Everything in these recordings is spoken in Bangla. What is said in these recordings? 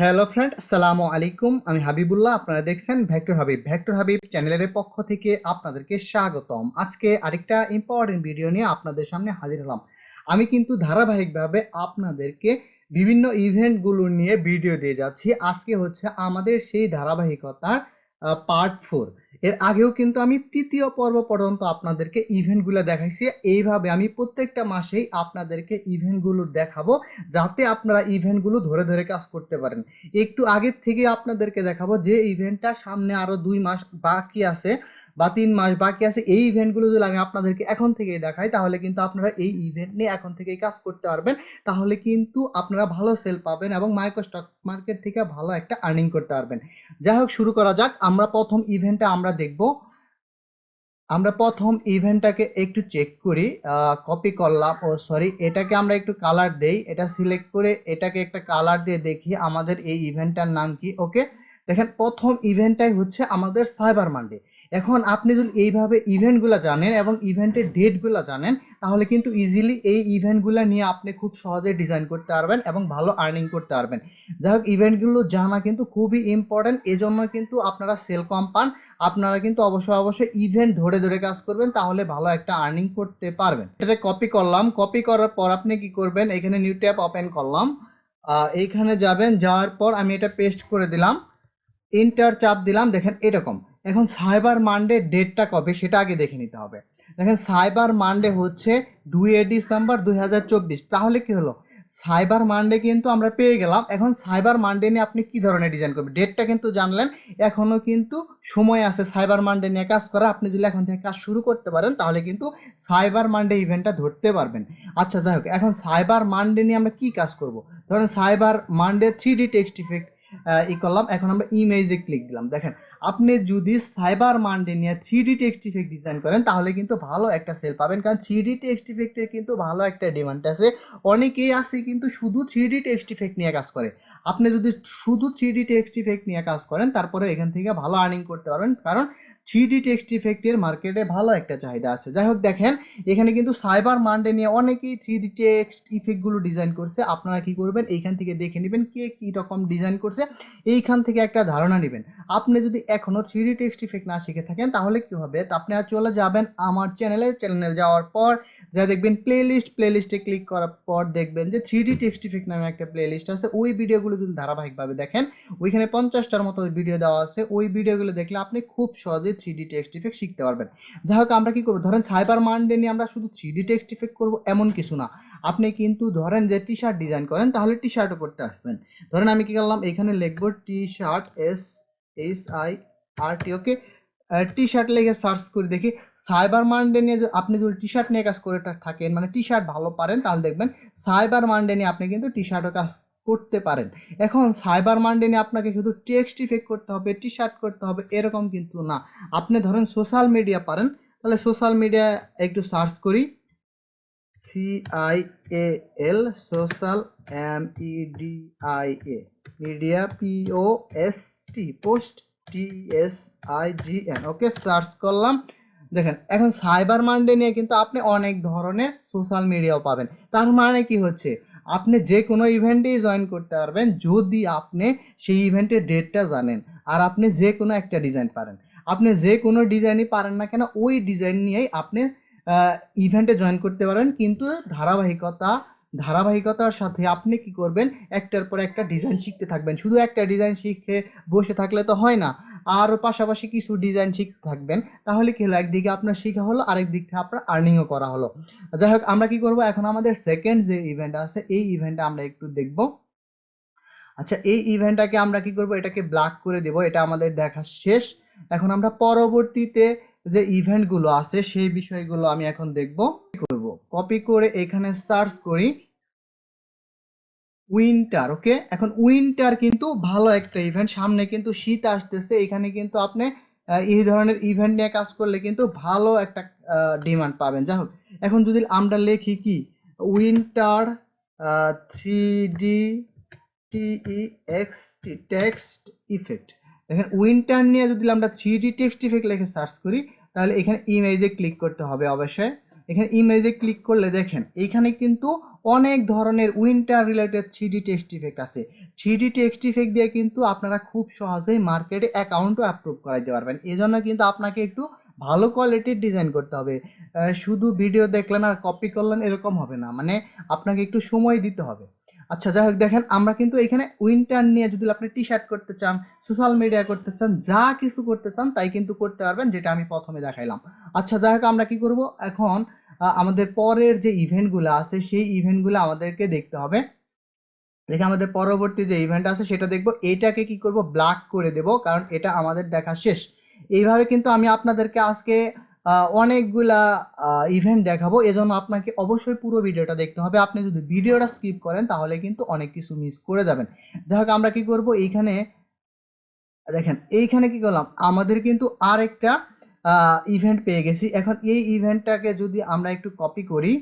হ্যালো ফ্রেন্ড আসসালামু আলাইকুম আমি হাবিবুল্লাহ, আপনারা দেখছেন ভেক্টর হাবিব ভেক্টর হাবিব চ্যানেলের পক্ষ থেকে আপনাদেরকে স্বাগতম। আজকে আরেকটা ইম্পর্টেন্ট ভিডিও নিয়ে আপনাদের সামনে হাজির হলাম। আমি কিন্তু ধারাবাহিকভাবে আপনাদেরকে বিভিন্ন ইভেন্টগুলো নিয়ে ভিডিও দিয়ে যাচ্ছি। আজকে হচ্ছে আমাদের সেই ধারাবাহিকতার পার্ট ফোর এর আগেও কিন্তু আমি তৃতীয় পর্ব পর্যন্ত আপনাদেরকে ইভেন্টগুলো দেখাইছি। এইভাবে আমি প্রত্যেকটা মাসেই আপনাদেরকে ইভেন্টগুলো দেখাবো, যাতে আপনারা ইভেন্টগুলো ধরে ধরে কাজ করতে পারেন। একটু আগের থেকে আপনাদেরকে দেখাবো যে ইভেন্টটা সামনে আরও দুই মাস বাকি আছে। বা তিন মাস বাকি আছে, এই ইভেন্টগুলো যদি আমি আপনাদেরকে এখন থেকেই দেখাই, তাহলে কিন্তু আপনারা এই ইভেন্ট নিয়ে এখন থেকেই কাজ করতে পারবেন। তাহলে কিন্তু আপনারা ভালো সেল পাবেন এবং মাইক্রো স্টক মার্কেট থেকে ভালো একটা আর্নিং করতে পারবেন। যাই হোক, শুরু করা যাক। আমরা প্রথম ইভেন্টটা আমরা দেখব। আমরা প্রথম ইভেন্টটাকে একটু চেক করি। কপি করলাম। ও সরি এটাকে আমরা একটু কালার দেই। এটা সিলেক্ট করে এটাকে একটা কালার দিয়ে দেখি আমাদের এই ইভেন্টটার নাম কি। ওকে দেখেন, প্রথম ইভেন্টটাই হচ্ছে আমাদের সাইবার মানডে এখন আপনি যদি এইভাবে ইভেন্টগুলো জানেন এবং ইভেন্টের ডেটগুলো জানেন, তাহলে কিন্তু ইজিলি এই ইভেন্টগুলো নিয়ে আপনি খুব সহজে ডিজাইন করতে পারবেন এবং ভালো আর্নিং করতে পারবেন। যাই হোক ইভেন্টগুলো জানা কিন্তু খুবই ইম্পর্ট্যান্ট এজন্য কিন্তু আপনারা সেল কম পান। আপনারা কিন্তু অবশ্যই অবশ্যই ইভেন্ট ধরে ধরে কাজ করবেন, তাহলে ভালো একটা আর্নিং করতে পারবেন। এটা কপি করলাম। কপি করার পর আপনি কি করবেন? এখানে নিউ ট্যাব ওপেন করলাম। এইখানে যাবেন, যাওয়ার পর আমি এটা পেস্ট করে দিলাম। ইন্টার চাপ দিলাম। দেখেন এরকম। এখন সাইবার মানডে ডেটটা কবে সেটা আগে দেখে নিতে হবে। দেখেন সাইবার মানডে হচ্ছে দুই ডিসেম্বর দুই হাজার চব্বিশ, তাহলে কি হলো? সাইবার মানডে কিন্তু আমরা পেয়ে গেলাম। এখন সাইবার মানডে নিয়ে আপনি কি ধরনের ডিজাইন করবেন? ডেটটা কিন্তু জানলেন এখনও কিন্তু সময় আছে সাইবার মানডে নিয়ে কাজ করা। আপনি যদি এখন থেকে কাজ শুরু করতে পারেন, তাহলে কিন্তু সাইবার মানডে ইভেন্টটা ধরতে পারবেন। আচ্ছা যাই হোক, এখন সাইবার মানডে নিয়ে আমরা কি কাজ করব? ধরেন cyber Monday three D text effect ই করলাম। এখন আমরা ইমেজে ক্লিক দিলাম। দেখেন আপনি যদি সাইবার মান্ডে নিয়ে three D text effect design করেন, তাহলে কিন্তু ভালো একটা সেল পাবেন। কারণ থ্রি ডি টেক্সট ইফেক্টের কিন্তু ভালো একটা ডিমান্ড আছে। অনেকেই আছে কিন্তু শুধু থ্রি ডি টেক্সট ইফেক্ট নিয়ে কাজ করে। আপনি যদি শুধু থ্রি ডি টেক্সট ইফেক্ট নিয়ে কাজ করেন, তারপরে এখান থেকে ভালো আর্নিং করতে পারবেন। কারণ থ্রি ডি টেক্সট ইফেক্টের মার্কেটে ভালো একটা চাহিদা আছে। যাই হোক দেখেন, এখানে কিন্তু সাইবার মানডে নিয়ে অনেকেই থ্রি ডি টেক্সট ইফেক্টগুলো ডিজাইন করছে। আপনারা কি করবেন? এইখান থেকে দেখে নেবেন কে কী রকম ডিজাইন করছে। এইখান থেকে একটা ধারণা নেবেন। আপনি যদি এখনও থ্রি ডি টেক্সট ইফেক্ট না শিখে থাকেন, তাহলে কী হবে? তা আপনি আর চলে যাবেন আমার চ্যানেলে চ্যানেলে যাওয়ার পর যা দেখবেন প্লে লিস্ট প্লে লিস্টে ক্লিক করার পর দেখবেন যে থ্রি ডি টেক্সট ইফেক্ট নামে একটা প্লে লিস্ট আছে। ওই ভিডিওগুলো যদি ধারাবাহিকভাবে দেখেন, ওইখানে পঞ্চাশটার মতো ভিডিও দেওয়া আছে। ওই ভিডিওগুলো দেখলে আপনি খুব সহজে থ্রি ডি টেক্সট ইফেক্ট শিখতে পারবেন। যাই হোক, আমরা কি করব? ধরেন সাইবার মানডে নিয়ে আমরা শুধু থ্রি ডি টেক্সট ইফেক্ট করব, এমন কিছু না। আপনি কিন্তু ধরেন যে টি শার্ট ডিজাইন করেন, তাহলে টি শার্টও করতে আসবেন। ধরেন আমি কি করলাম? এখানে লিখব T shirt S S I R T okay T shirt লিখে সার্চ করে দেখি। সাইবার মানডে নিয়ে আপনি যদি টি শার্ট নিয়ে কাজ করে থাকেন মানে টি শার্ট ভালো পারেন, তাহলে দেখবেন সাইবার মানডে নিয়ে আপনি কিন্তু টি শার্টও কাজ করতে পারেন। এখন সাইবার মানডে নিয়ে আপনাকে শুধু টেক্সট ইফেক্ট করতে হবে টি শার্ট করতে হবে, এরকম কিন্তু না। আপনি ধরেন সোশ্যাল মিডিয়া পারেন, তাহলে সোশ্যাল মিডিয়া একটু সার্চ করি। C I A L social M E D I A media P O S T post T S I G N okay search করলাম। দেখেন, এখন সাইবার মানডে নিয়ে কিন্তু আপনি অনেক ধরনের সোশ্যাল মিডিয়াও পাবেন। তার মানে কি হচ্ছে? আপনি যে কোনো ইভেন্টেই জয়েন করতে পারবেন, যদি আপনি সেই ইভেন্টের ডেটটা জানেন আর আপনি যে কোনো একটা ডিজাইন পারেন। আপনি যে কোনো ডিজাইনই পারেন না কেন, ওই ডিজাইন নিয়েই আপনি ইভেন্টে জয়েন করতে পারেন। কিন্তু ধারাবাহিকতা, ধারাবাহিকতার সাথে আপনি কি করবেন? একটার পর একটা ডিজাইন শিখতে থাকবেন। শুধু একটা ডিজাইন শিখে বসে থাকলে তো হয় না। আর পাশাপাশি কিছু ডিজাইন শিখতে থাকবেন। তাহলে কি হলো? একদিকে আপনার শেখা হলো আরেক দিক থেকে আপনার আর্নিংও করা হলো। যাই হোক, আমরা কি করব? এখন আমাদের সেকেন্ড যে ইভেন্ট আছে, এই ইভেন্টটা আমরা একটু দেখব। আচ্ছা এই ইভেন্টটাকে আমরা কি করব? এটাকে ব্ল্যাক করে দেব। এটা আমাদের দেখা শেষ। এখন আমরা পরবর্তীতে যে ইভেন্টগুলো আছে, সেই বিষয়গুলো আমি এখন দেখব। করব? কপি করে এখানে সার্চ করি। উইন্টার ওকে এখন উইন্টার কিন্তু ভালো একটা ইভেন্ট সামনে কিন্তু শীত আসতেছে। এখানে কিন্তু আপনি এই ধরনের ইভেন্ট নিয়ে কাজ করলে কিন্তু ভালো একটা ডিমান্ড পাবেন। যাই হোক, এখন যদি আমরা লিখি কি? Winter three D T E X T text effect দেখেন উইন্টার নিয়ে যদি আমরা থ্রি ডি টেক্সট ইফেক্ট লিখে সার্চ করি, তাহলে এখানে ইমেজে ক্লিক করতে হবে অবশ্যই। এখানে ইমেজে ক্লিক করলে দেখেন এইখানে কিন্তু অনেক ধরনের winter related three D text effect আছে। থ্রিডি টেক্সট ইফেক্ট দিয়ে কিন্তু আপনারা খুব সহজেই মার্কেটে অ্যাকাউন্টও অ্যাপ্রুভ করাইতে পারবেন। এই জন্য কিন্তু আপনাকে একটু ভালো কোয়ালিটির ডিজাইন করতে হবে। শুধু ভিডিও দেখলেন আর কপি করলেন এরকম হবে না মানে আপনাকে একটু সময় দিতে হবে। আচ্ছা যাই হোক, দেখেন আমরা কিন্তু এখানে উইন্টার নিয়ে যদি আপনি টি শার্ট করতে চান সোশ্যাল মিডিয়া করতে চান, যা কিছু করতে চান তাই কিন্তু করতে পারবেন, যেটা আমি প্রথমে দেখাইলাম। আচ্ছা যাই হোক, আমরা কি করব? এখন আমাদের পরের যে ইভেন্টগুলো আছে, সেই ইভেন্টগুলো আমাদেরকে দেখতে হবে। দেখে আমাদের পরবর্তী যে ইভেন্ট আছে, সেটা দেখব। এটাকে কি করব? ব্ল্যাক করে দেব, কারণ এটা আমাদের দেখা শেষ। এইভাবে কিন্তু আমি আপনাদেরকে আজকে অনেকগুলা ইভেন্ট দেখাবো। এজন্য আপনাকে অবশ্যই পুরো ভিডিওটা দেখতে হবে। আপনি যদি ভিডিওটা স্কিপ করেন, তাহলে কিন্তু অনেক কিছু মিস করে যাবেন। যাই হোক, আমরা কি করব? এইখানে, দেখেন, এইখানে কি করলাম? আমাদের কিন্তু আরেকটা ইভেন্ট পেয়ে গেছি। এখন এই ইভেন্টটাকে যদি আমরা একটু কপি করি,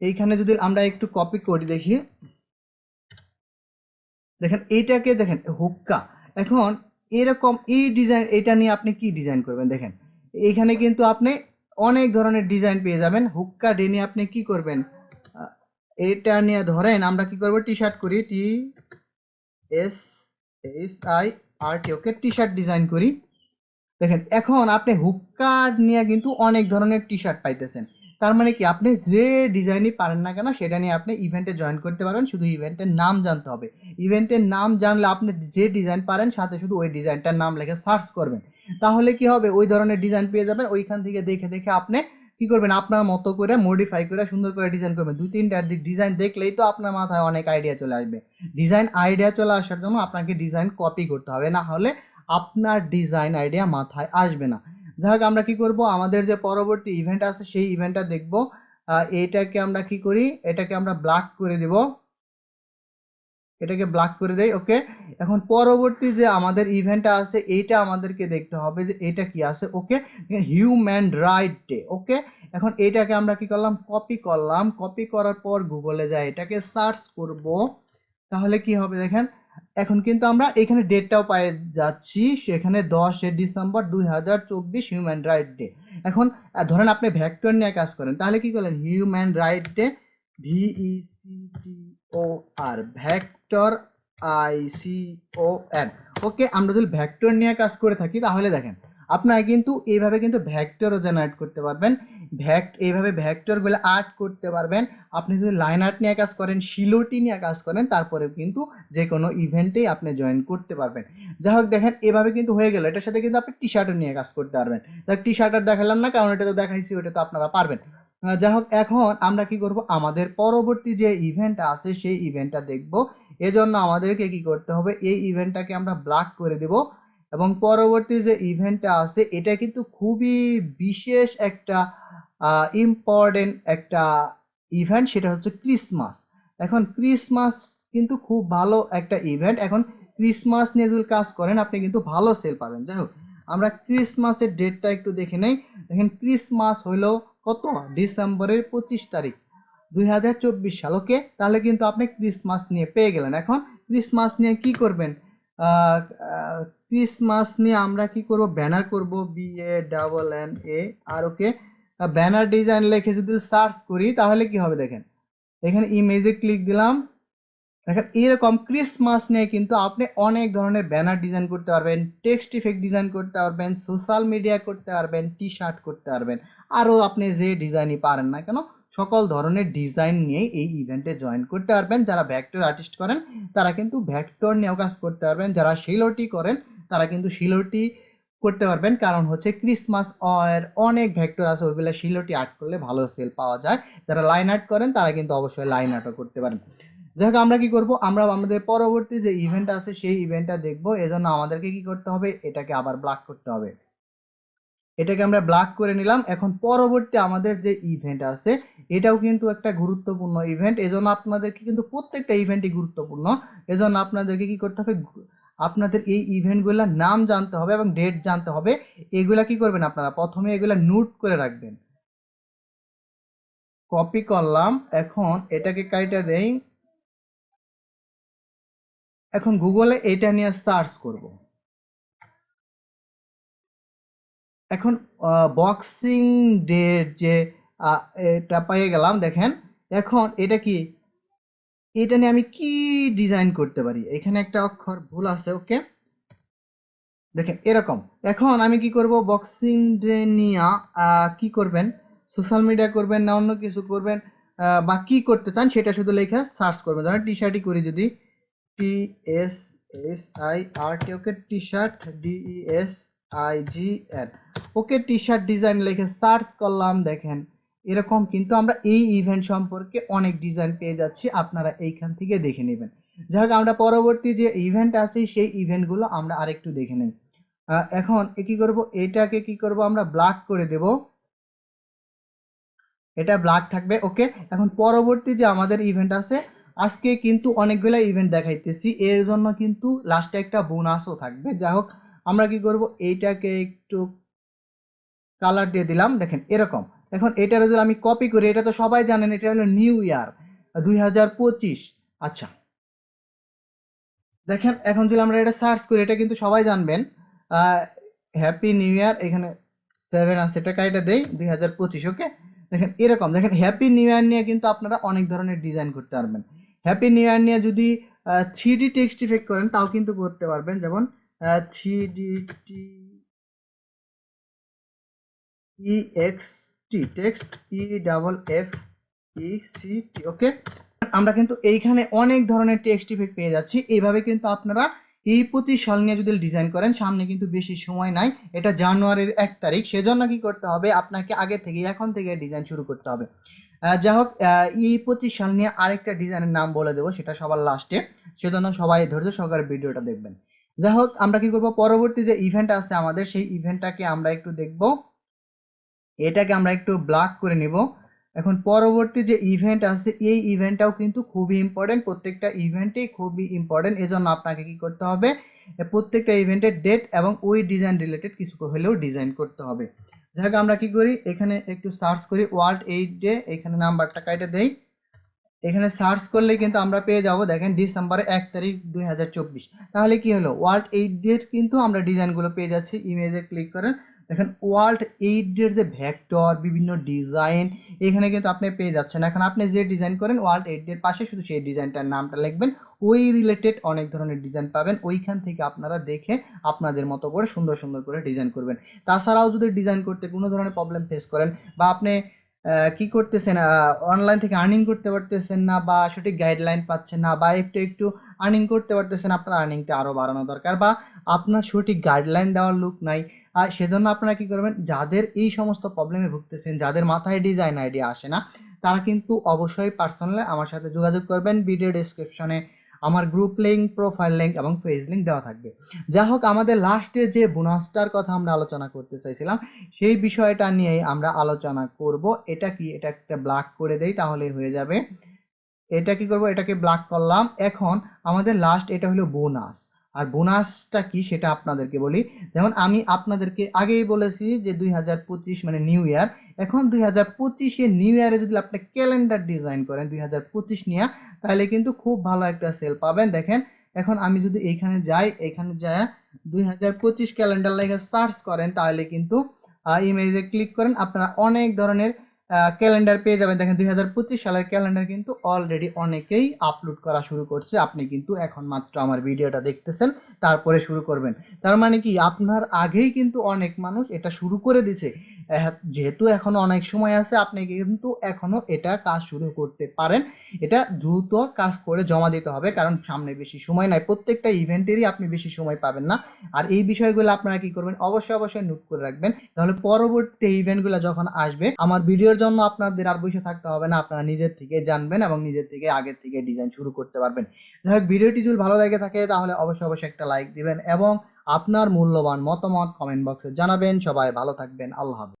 এইখানে যদি আমরা একটু কপি করি দেখি। দেখেন, এইটাকে দেখেন, হুক্কা। এখন এরকম এই ডিজাইন এটা নিয়ে আপনি কি ডিজাইন করবেন? দেখেন, এইখানে কিন্তু আপনি অনেক ধরনের ডিজাইন পেয়ে যাবেন। হুক্কা ডে নিয়ে আপনি কি করবেন? এটা নিয়ে ধরেন, আমরা কি করব? টি শার্ট করি T S S I R T okay T shirt design করি। দেখেন, এখন আপনি হুক্কা নিয়ে কিন্তু অনেক ধরনের টি শার্ট পাইতেছেন। তার মানে কি, আপনি যে ডিজাইনই পারেন না কেন, সেটা নিয়ে আপনি ইভেন্টে জয়েন করতে পারবেন, শুধু ইভেন্টের নাম জানতে হবে। ইভেন্টের নাম জানলে আপনি যে ডিজাইন পারেন, সাথে শুধু ওই ডিজাইনটার নাম লেখে সার্চ করবেন। তাহলে কি হবে, ওই ধরনের ডিজাইন পেয়ে যাবেন, ওইখান থেকে দেখে দেখে আপনি কি করবেন, আপনার মতো করে মডিফাই করে সুন্দর করে ডিজাইন করবেন। দুই তিনটা ডিজাইন দেখলেই তো আপনার মাথায় অনেক আইডিয়া চলে আসবে। ডিজাইন আইডিয়া চলে আসার জন্য আপনাকে ডিজাইন কপি করতে হবে। না হলে আপনার ডিজাইন আইডিয়া মাথায় আসবে না। যাই আমরা কি করব? আমাদের যে পরবর্তী ইভেন্ট আছে, সেই ইভেন্টটা দেখব। এটাকে আমরা কি করি? এটাকে আমরা ব্ল্যাক করে দেব। এটাকে ব্ল্যাক করে দেই ওকে এখন পরবর্তী যে আমাদের ইভেন্টটা আছে, এইটা আমাদেরকে দেখতে হবে যে এটা কি আছে okay human right day okay এখন এটাকে আমরা কি করলাম? কপি করলাম। কপি করার পর গুগলে যাই এটাকে সার্চ করব, তাহলে কি হবে দেখেন? এখন কিন্তু আমরা এখানে ডেটটাও পাই যাচ্ছি। সেখানে দশে ডিসেম্বর দুই হাজার চব্বিশ হিউম্যান রাইট ডে এখন ধরেন আপনি ভ্যাক্টর নিয়ে কাজ করেন, তাহলে কি করলেন? Human right day V E C O R vector I C O N okay আমরা যদি ভ্যাক্টর নিয়ে কাজ করে থাকি, তাহলে দেখেন আপনারা কিন্তু এইভাবে কিন্তু ভ্যাক্টরও জেনারেট করতে পারবেন। ভ্যাক্ট এইভাবে ভ্যাক্টরগুলো আর্ট করতে পারবেন। আপনি যদি লাইন আর্ট নিয়ে কাজ করেন, শিলোটি নিয়ে কাজ করেন তারপরে কিন্তু যে কোনো ইভেন্টেই আপনি জয়েন করতে পারবেন। যাই হোক, দেখেন, এভাবে কিন্তু হয়ে গেল। এটার সাথে কিন্তু আপনি টি শার্টও নিয়ে কাজ করতে পারবেন। দেখ টি শার্ট আর দেখালাম না, কারণ এটা তো দেখাইছি, ওটা তো আপনারা পারবেন। যাই হোক, এখন আমরা কি করব? আমাদের পরবর্তী যে ইভেন্টটা আছে, সেই ইভেন্টটা দেখব। এজন্য আমাদেরকে কি করতে হবে? এই ইভেন্টটাকে আমরা ব্ল্যাক করে দেব। এবং পরবর্তী যে ইভেন্টটা আছে, এটা কিন্তু খুবই বিশেষ একটা ইম্পর্টেন্ট একটা ইভেন্ট সেটা হচ্ছে ক্রিসমাস এখন ক্রিসমাস কিন্তু খুব ভালো একটা ইভেন্ট এখন ক্রিসমাস নিয়ে যদি কাজ করেন, আপনি কিন্তু ভালো সেল পাবেন। যাই হোক, আমরা ক্রিসমাসের ডেটটা একটু দেখে নেই। দেখেন ক্রিসমাস হইল কত? ডিসেম্বরের পঁচিশ তারিখ, দুই হাজার চব্বিশ সাল। ওকে? তাহলে কিন্তু আপনি ক্রিসমাস নিয়ে পেয়ে গেলেন। এখন ক্রিসমাস নিয়ে কি করবেন? ক্রিসমাস নিয়ে আমরা কি করব? ব্যানার করব B A double N A R okay banner design লিখে যদি সার্চ করি, তাহলে কি হবে দেখেন? এখানে ইমেজে ক্লিক দিলাম। দেখেন, এরকম ক্রিসমাস নিয়ে কিন্তু আপনি অনেক ধরনের ব্যানার ডিজাইন করতে পারবেন টেক্সট ইফেক্ট ডিজাইন করতে পারবেন সোশ্যাল মিডিয়া করতে পারবেন টি শার্ট করতে পারবেন, আরও আপনি যে ডিজাইনই পারেন না কেন সকল ধরনের ডিজাইন নিয়েই এই ইভেন্টে জয়েন করতে পারবেন। যারা ভ্যাক্টর আর্টিস্ট করেন, তারা কিন্তু ভ্যাক্টর নিয়েও কাজ করতে পারবেন। যারা শিলোটি করেন, তারা কিন্তু শিলোটি করতে পারবেন। কারণ হচ্ছে ক্রিসমাস এর অনেক ভেক্টর আছে, ওইগুলো শিলোটি আর্ট করলে ভালো সেল পাওয়া যায়। যারা লাইন আর্ট করেন, তারা কিন্তু অবশ্যই লাইন আর্টও করতে পারেন। যাই হোক, আমরা কি করব? আমরা আমাদের পরবর্তী যে ইভেন্ট আছে, সেই ইভেন্টটা দেখব। এজন্য আমাদেরকে কি করতে হবে? এটাকে আবার ব্লক করতে হবে। এটাকে আমরা ব্লাক করে নিলাম। এখন পরবর্তী আমাদের যে ইভেন্ট আছে, এটাও কিন্তু একটা গুরুত্বপূর্ণ ইভেন্ট এজন্য আপনাদেরকে কিন্তু প্রত্যেকটা ইভেন্টই গুরুত্বপূর্ণ। এজন্য আপনাদেরকে কি করতে হবে? আপনাদের এই ইভেন্টগুলোর নাম জানতে হবে এবং ডেট জানতে হবে। এগুলা কি করবেন আপনারা? প্রথমে এগুলা নোট করে রাখবেন। কপি করলাম। এখন এটাকে কাইটা দেই। এখন গুগলে এটা নিয়ে সার্চ করব। এখন বক্সিং ডে যে এটা পেয়ে গেলাম, দেখেন। এখন এটা কি? এটা নিয়ে আমি কি ডিজাইন করতে পারি? এখানে একটা অক্ষর ভুল আছে ওকে দেখেন, এরকম। এখন আমি কি করব? বক্সিং ডে নিয়ে কি করবেন? সোশ্যাল মিডিয়া করবেন না অন্য কিছু করবেন? বা কি করতে চান সেটা শুধু লেখা সার্চ করবেন। ধরেন টি শার্টই করি যদি T S S I R T okay T shirt D E S I G N okay T shirt design লিখে সার্চ করলাম, দেখেন। এরকম কিন্তু আমরা এই ইভেন্ট সম্পর্কে অনেক ডিজাইন পেয়ে যাচ্ছি, আপনারা এইখান থেকে দেখে নেবেন। যাই হোক আমরা পরবর্তী যে ইভেন্ট আছে, সেই ইভেন্টগুলো আমরা আরেকটু দেখে নেই। এখন কি করব? এটাকে কি করব? আমরা ব্ল্যাক করে দেব। এটা ব্ল্যাক থাকবে, ওকে। এখন পরবর্তী যে আমাদের ইভেন্ট আছে, আজকে কিন্তু অনেকগুলো ইভেন্ট দেখাইতেছি। এর জন্য কিন্তু লাস্টে একটা বোনাসও থাকবে। যাই হোক আমরা কি করব? এইটাকে একটু কালার দিয়ে দিলাম। দেখেন, এরকম। এখন এটার যদি আমি কপি করি, এটা তো সবাই জানেন, এটা হলো নিউ ইয়ার দুই হাজার পঁচিশ। আচ্ছা। দেখেন, এখন যদি আমরা এটা সার্চ করি, এটা কিন্তু সবাই জানবেন। হ্যাপি নিউ ইয়ার এখানে সেভেন আছে, এটা কাইটা দেই, দুই হাজার পঁচিশ ওকে দেখেন, এরকম। দেখেন হ্যাপি নিউ ইয়ার নিয়ে কিন্তু আপনারা অনেক ধরনের ডিজাইন করতে পারবেন। হ্যাপি নিউ ইয়ার নিয়ে যদি থ্রি টেক্সট ইফেক্ট করেন, তাও কিন্তু করতে পারবেন। যেমন three E X T text E double F E C okay আমরা কিন্তু এইখানে অনেক ধরনের টেক্সট ইফেক্ট পেয়ে যাচ্ছি। এইভাবে কিন্তু আপনারা এই সাল নিয়ে যদি ডিজাইন করেন, সামনে কিন্তু বেশি সময় নাই। এটা জানুয়ারির এক তারিখ। সেজন্য কি করতে হবে? আপনাকে আগে থেকে এখন থেকে ডিজাইন শুরু করতে হবে। যাই হোক এই পঁচিশ নিয়ে আরেকটা ডিজাইনের নাম বলে দেবো, সেটা সবার লাস্টে সেজন্য সবাই ধৈর্য সহকারে ভিডিওটা দেখবেন। যাই হোক আমরা কি করব? পরবর্তী যে ইভেন্ট আছে আমাদের, সেই ইভেন্টটাকে আমরা একটু দেখব। এটাকে আমরা একটু ব্ল্যাক করে নিব। এখন পরবর্তী যে ইভেন্ট আছে, এই ইভেন্টটাও কিন্তু খুবই ইম্পর্টেন্ট প্রত্যেকটা ইভেন্টেই খুবই ইম্পর্টেন্ট এজন্য আপনাকে কি করতে হবে? প্রত্যেকটা ইভেন্টের ডেট এবং ওই ডিজাইন রিলেটেড কিছু হলেও ডিজাইন করতে হবে। যাই আমরা কি করি? এখানে একটু সার্চ করি ওয়ার্ল্ড এইট ডে এখানে নাম্বারটা কাইটে দেই। এখানে সার্চ করলে কিন্তু আমরা পেয়ে যাব, দেখেন ডিসেম্বরের এক তারিখ দুই হাজার চব্বিশ। তাহলে কি হলো? ওয়ার্ল্ড এইট ডেট কিন্তু আমরা ডিজাইনগুলো পেয়ে যাচ্ছি ইমেজে ক্লিক করেন। দেখেন ওয়ার্ল্ড এইট ডের যে ভ্যাক্টর বিভিন্ন ডিজাইন এখানে কিন্তু আপনি পেয়ে যাচ্ছেন। এখন আপনি যে ডিজাইন করেন ওয়ার্ল্ড এইট ডের পাশে শুধু সেই ডিজাইনটার নামটা লিখবেন। ওই রিলেটেড অনেক ধরনের ডিজাইন পাবেন। ওইখান থেকে আপনারা দেখে আপনাদের মতো করে সুন্দর সুন্দর করে ডিজাইন করবেন। তাছাড়াও যদি ডিজাইন করতে কোনো ধরনের প্রবলেম ফেস করেন বা আপনি কি করতেছেন? অনলাইন থেকে আর্নিং করতে পারতেছেন না বা সঠিক গাইডলাইন পাচ্ছেন না বা একটু একটু আর্নিং করতে পারতেছেন, আপনার আর্নিংটা আরও বাড়ানো দরকার বা আপনার সঠিক গাইডলাইন দেওয়ার লুক নাই। আর সেজন্য আপনারা কি করবেন? যাদের এই সমস্ত প্রবলেমে ভুগতেছেন, যাদের মাথায় ডিজাইন আইডিয়া আসে না, তারা কিন্তু অবশ্যই পার্সোনালি আমার সাথে যোগাযোগ করবেন ভিডিও ডিসক্রিপশনে আমার গ্রুপ লিঙ্ক প্রোফাইল লিঙ্ক এবং পেজ লিঙ্ক দেওয়া থাকবে। যাই হোক, আমাদের লাস্টে যে বোনাসটার কথা আমরা আলোচনা করতে চাইছিলাম, সেই বিষয়টা নিয়েই আমরা আলোচনা করব। এটা কি? এটা একটা ব্লাক করে দেই, তাহলে হয়ে যাবে। এটা কি করব? এটাকে ব্ল্যাক করলাম। এখন আমাদের লাস্ট এটা হলো বোনাস আর বোনাসটা কি সেটা আপনাদেরকে বলি। যেমন আমি আপনাদেরকে আগেই বলেছি যে দুই হাজার পঁচিশ মানে নিউ ইয়ার এখন দুই হাজার পঁচিশে নিউ ইয়ারে যদি আপনি ক্যালেন্ডার ডিজাইন করেন দুই হাজার পঁচিশ নিয়ে, তাহলে কিন্তু খুব ভালো একটা সেল পাবেন। দেখেন, এখন আমি যদি এইখানে যাই এখানে যাই দুই হাজার পঁচিশ ক্যালেন্ডার লেখা সার্চ করেন, তাহলে কিন্তু ইমেজে ক্লিক করেন, আপনারা অনেক ধরনের ক্যালেন্ডার পেয়ে যাবেন। দেখেন দুই হাজার পঁচিশ সালের ক্যালেন্ডার কিন্তু অলরেডি অনেকেই আপলোড করা শুরু করছে। আপনি কিন্তু এখন মাত্র আমার ভিডিওটা দেখতেছেন, তারপরে শুরু করবেন। তার মানে কি? আপনার আগেই কিন্তু অনেক মানুষ এটা শুরু করে দিছে। যেহেতু এখনও অনেক সময় আছে, আপনি কিন্তু এখনও এটা কাজ শুরু করতে পারেন। এটা দ্রুত কাজ করে জমা দিতে হবে, কারণ সামনে বেশি সময় নাই। প্রত্যেকটা ইভেন্টেরই আপনি বেশি সময় পাবেন না। আর এই বিষয়গুলো আপনারা কি করবেন, অবশ্যই অবশ্যই নোট করে রাখবেন। তাহলে পরবর্তী ইভেন্টগুলো যখন আসবে, আমার ভিডিওর জন্য আপনাদের আর বসে থাকতে হবে না। আপনারা নিজের থেকে জানবেন এবং নিজের থেকে আগের থেকে ডিজাইন শুরু করতে পারবেন। যাই হোক, ভিডিওটি যদি ভালো লাগে থাকে, তাহলে অবশ্যই অবশ্যই একটা লাইক দিবেন এবং আপনার মূল্যবান মতামত কমেন্ট বক্সে জানাবেন। সবাই ভালো থাকবেন। আল্লাহ হাফেজ।